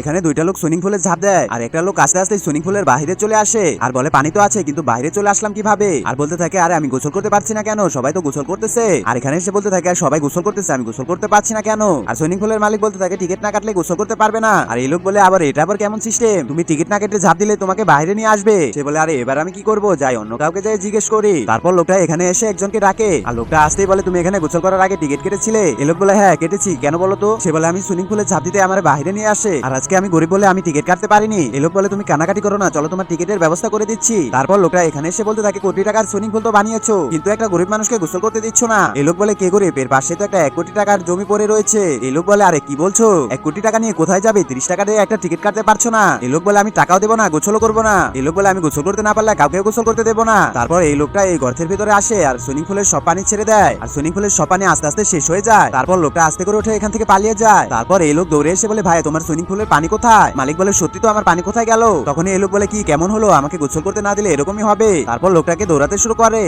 এখানে দুইটা লোক সুইমিং পুলে ঝাঁপ দেয়, আর একটা লোক আস্তে আস্তে সুইমিং পুলের বাইরে চলে আসে। আর বলে, পানি তো আছে, কিন্তু বাইরে চলে আসলাম কীভাবে? আর বলতে থাকে, আরে, আমি গোসল করতে পারছি না কেন? সবাই তো গোসল করতেছে। আর এখানে এসে বলতে থাকে, আর সবাই গোসল করতেছে, আমি গোসল করতে পারছি না কেন? আর সুইমিং পুলের মালিক বলতে থাকে, টিকিট না কাটলে গোসল করতে পারবে না। আর এই লোক বলে, আবার এটা আবার কেমন সিস্টেম? তুমি টিকিট না কেটে ঝাঁপ দিলে তোমাকে বাইরে নিয়ে আসবে। সে বলে, আরে, এবার আমি কি করব? যাই, অন্য কাউকে যাই জিজ্ঞেস করি। তারপর লোকটা এখানে এসে একজনকে ডাকে, আর লোকটা আসতেই বলে, তুমি এখানে গোসল করার আগে টিকিট কেটেছিলে? এই লোক বলে হ্যাঁ কেটেছি। কেন বলো তো? সে বলে, আমি সুইমিং পুলে ঝাঁপ দিতে আমার বাইরে নিয়ে আসে। আর আজকে আমি গরিব বলে আমি টিকিট কাটতে পারিনি। এই লোক বলে, তুমি কানাকাটি করো না, চলো তোমার টিকিটের ব্যবস্থা করে দিচ্ছি। তারপর লোকটা এখানে এসে বলতে থাকে, কোটি টাকার সুইমিং পুল তো বানিয়েছো, কিন্তু একটা গরিব মানুষকে গোসল করতে দিচ্ছ না। এই লোক বলে, কে গরিব? এর পাশে তো একটা এক কোটি টাকার জমি পড়ে রয়েছে। এই লোক বলে, আরে, কি বলছো? এক কোটি টাকা নিয়ে কোথায় যাবে? তিরিশ টাকা দিয়ে একটা টিকিট কাটতে পারছ না। এই লোক বলে, আমি টাকাও দেবো না, গোসলও করব না। এই লোক বলে, আমি গোসল করতে না পারলে কাউকে গোসল করতে দেবো না। তারপর এই লোকটা এই গর্তের ভিতরে আসে আর সুইমিং পুলের সব পানি ছেড়ে দেয়। আর সুইমিং পুলের সব পানি আস্তে আস্তে শেষ হয়ে যায়। তারপর লোকটা আস্তে করে উঠে এখান থেকে পালিয়ে যায়। তারপর এই লোক দৌড়ে এসে বলে, ভাই, তোমার সুইমিং পুলের পানি কোথায়? মালিক বলে, সত্যি তো আমার পানি কোথায় গেল? তখনই এই লোক বলে, কি, কেমন হলো? আমাকে গোসল করতে না দিলে এরকমই হবে? তারপর লোকটাকে দৌড়াতে শুরু করে।